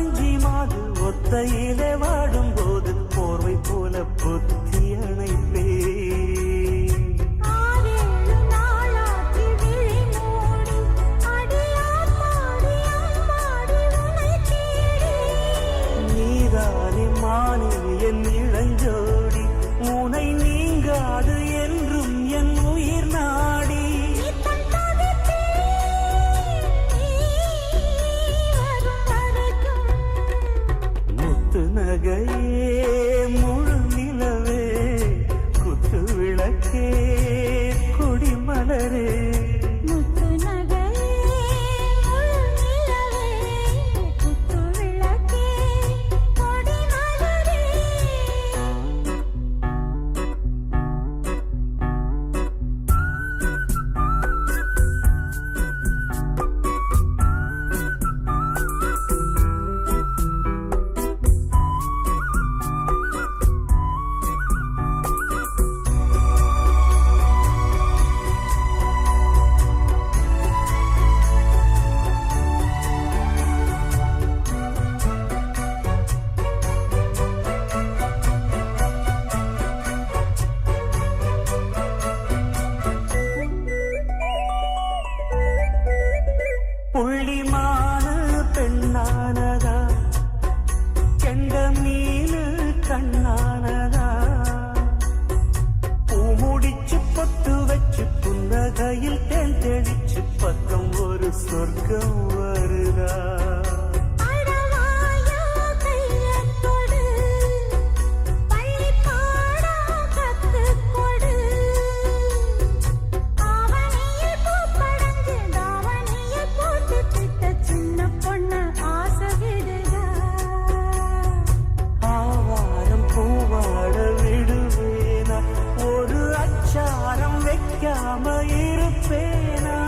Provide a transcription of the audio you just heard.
வஞ்சி மாது ஒத்தையிலே வாழ வைக்காம இருப்பேனா?